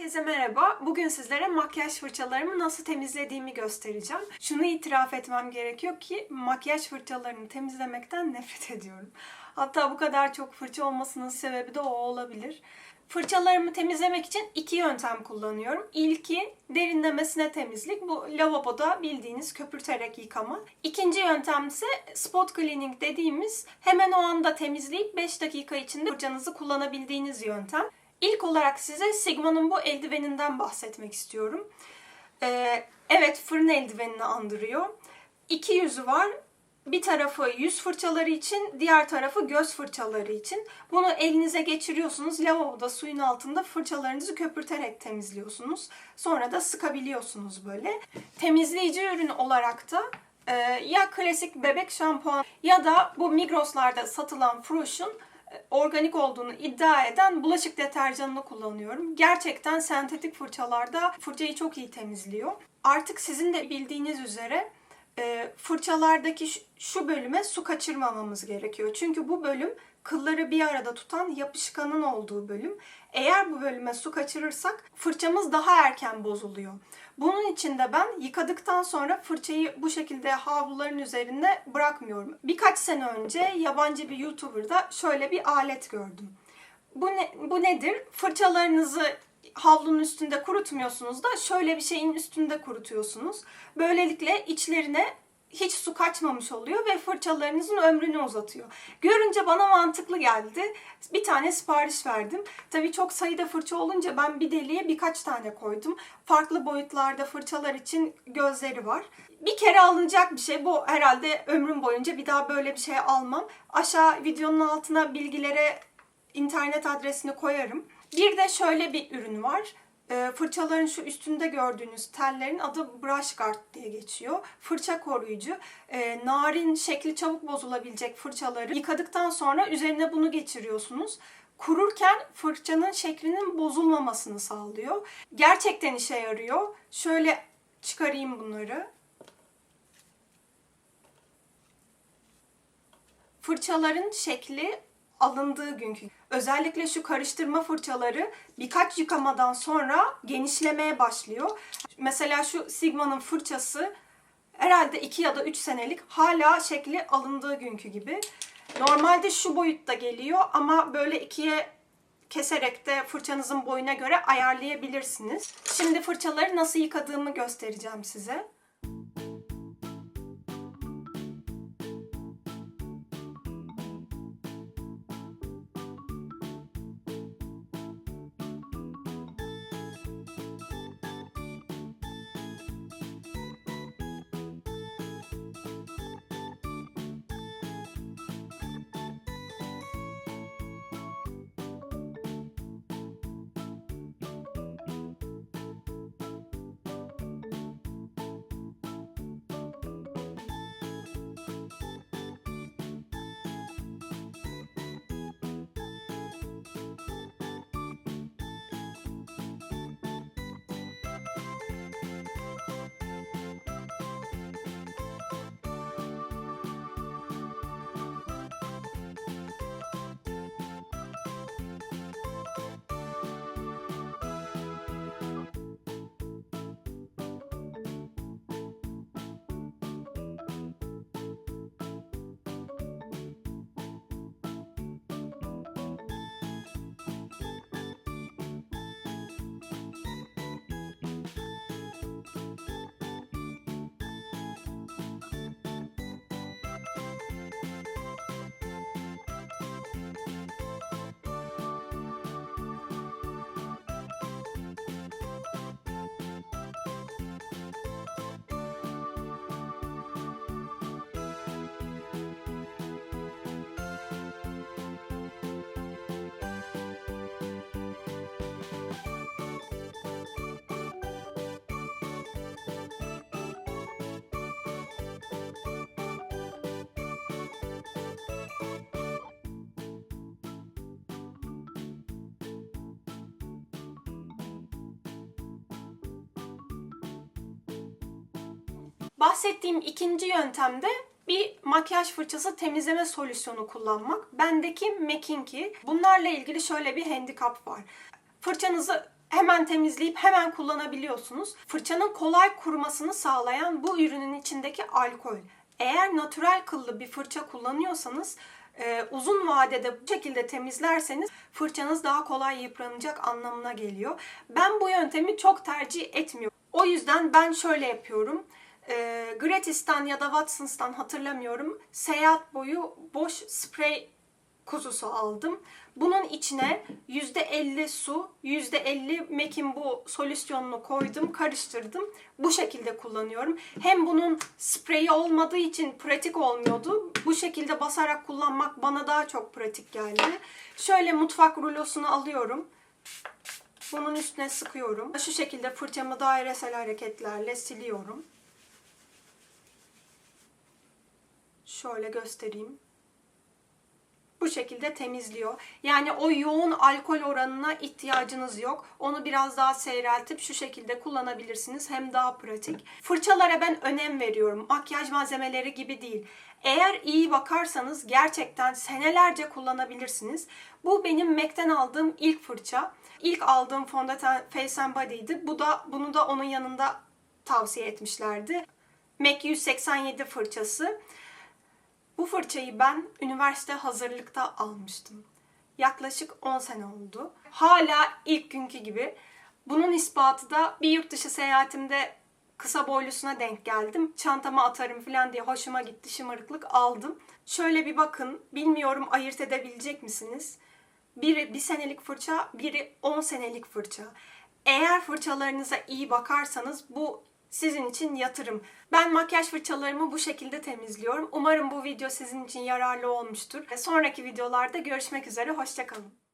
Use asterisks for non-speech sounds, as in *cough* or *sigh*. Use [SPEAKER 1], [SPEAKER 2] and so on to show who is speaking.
[SPEAKER 1] Herkese merhaba. Bugün sizlere makyaj fırçalarımı nasıl temizlediğimi göstereceğim. Şunu itiraf etmem gerekiyor ki makyaj fırçalarını temizlemekten *laughs* nefret ediyorum. Hatta bu kadar çok fırça olmasının sebebi de o olabilir. Fırçalarımı temizlemek için iki yöntem kullanıyorum. İlki derinlemesine temizlik. Bu lavaboda bildiğiniz köpürterek yıkama. İkinci yöntem ise spot cleaning dediğimiz hemen o anda temizleyip 5 dakika içinde fırçanızı kullanabildiğiniz yöntem. İlk olarak size Sigma'nın bu eldiveninden bahsetmek istiyorum. Ee, evet fırın eldivenini andırıyor. İki yüzü var. Bir tarafı yüz fırçaları için, diğer tarafı göz fırçaları için. Bunu elinize geçiriyorsunuz. Lavaboda suyun altında fırçalarınızı köpürterek temizliyorsunuz. Sonra da sıkabiliyorsunuz böyle. Temizleyici ürün olarak da e, ya klasik bebek şampuan ya da bu Migros'larda satılan Fresh'un organik olduğunu iddia eden bulaşık deterjanını kullanıyorum. Gerçekten sentetik fırçalarda fırçayı çok iyi temizliyor. Artık sizin de bildiğiniz üzere e, fırçalardaki şu- şu bölüme su kaçırmamamız gerekiyor. Çünkü bu bölüm kılları bir arada tutan yapışkanın olduğu bölüm. Eğer bu bölüme su kaçırırsak fırçamız daha erken bozuluyor. Bunun için de ben yıkadıktan sonra fırçayı bu şekilde havluların üzerinde bırakmıyorum. Birkaç sene önce yabancı bir YouTuber'da şöyle bir alet gördüm. Bu, ne, bu nedir? Fırçalarınızı havlunun üstünde kurutmuyorsunuz da şöyle bir şeyin üstünde kurutuyorsunuz. Böylelikle içlerine hiç su kaçmamış oluyor ve fırçalarınızın ömrünü uzatıyor. Görünce bana mantıklı geldi. Bir tane sipariş verdim. Tabii çok sayıda fırça olunca ben bir deliğe birkaç tane koydum. Farklı boyutlarda fırçalar için gözleri var. Bir kere alınacak bir şey. Bu herhalde ömrüm boyunca bir daha böyle bir şey almam. Aşağı videonun altına bilgilere internet adresini koyarım. Bir de şöyle bir ürün var. Ee, Fırçaların şu üstünde gördüğünüz tellerin adı Brush Guard diye geçiyor. Fırça koruyucu. Ee, narin, şekli çabuk bozulabilecek fırçaları yıkadıktan sonra üzerine bunu geçiriyorsunuz. Kururken fırçanın şeklinin bozulmamasını sağlıyor. Gerçekten işe yarıyor. Şöyle çıkarayım bunları. fırçaların şekli alındığı günkü. Özellikle şu karıştırma fırçaları birkaç yıkamadan sonra genişlemeye başlıyor. Mesela şu Sigma'nın fırçası herhalde 2 ya da 3 senelik hala şekli alındığı günkü gibi. Normalde şu boyutta geliyor ama böyle ikiye keserek de fırçanızın boyuna göre ayarlayabilirsiniz. Şimdi fırçaları nasıl yıkadığımı göstereceğim size. Bahsettiğim ikinci yöntemde bir makyaj fırçası temizleme solüsyonu kullanmak. Bendeki Mekinki. Bunlarla ilgili şöyle bir handikap var. Fırçanızı hemen temizleyip hemen kullanabiliyorsunuz. Fırçanın kolay kurumasını sağlayan bu ürünün içindeki alkol. Eğer natürel kıllı bir fırça kullanıyorsanız e, uzun vadede bu şekilde temizlerseniz fırçanız daha kolay yıpranacak anlamına geliyor. Ben bu yöntemi çok tercih etmiyorum. O yüzden ben şöyle yapıyorum. E, Gratis'ten ya da Watsons'tan hatırlamıyorum. Seyahat boyu boş sprey kutusu aldım. Bunun içine %50 su, %50 Mac'in bu solüsyonunu koydum, karıştırdım. Bu şekilde kullanıyorum. Hem bunun spreyi olmadığı için pratik olmuyordu. Bu şekilde basarak kullanmak bana daha çok pratik geldi. Şöyle mutfak rulosunu alıyorum. Bunun üstüne sıkıyorum. Şu şekilde fırçamı dairesel hareketlerle siliyorum. Şöyle göstereyim bu şekilde temizliyor. Yani o yoğun alkol oranına ihtiyacınız yok. Onu biraz daha seyreltip şu şekilde kullanabilirsiniz. Hem daha pratik. Fırçalara ben önem veriyorum. Makyaj malzemeleri gibi değil. Eğer iyi bakarsanız gerçekten senelerce kullanabilirsiniz. Bu benim MAC'ten aldığım ilk fırça. İlk aldığım fondöten Face and Body'ydi. Bu da bunu da onun yanında tavsiye etmişlerdi. MAC 187 fırçası. Fırçayı ben üniversite hazırlıkta almıştım. Yaklaşık 10 sene oldu. Hala ilk günkü gibi. Bunun ispatı da bir yurt dışı seyahatimde kısa boylusuna denk geldim. Çantama atarım falan diye hoşuma gitti şımarıklık aldım. Şöyle bir bakın. Bilmiyorum ayırt edebilecek misiniz? Biri bir senelik fırça, biri 10 senelik fırça. Eğer fırçalarınıza iyi bakarsanız bu sizin için yatırım. Ben makyaj fırçalarımı bu şekilde temizliyorum. Umarım bu video sizin için yararlı olmuştur. Sonraki videolarda görüşmek üzere. Hoşçakalın.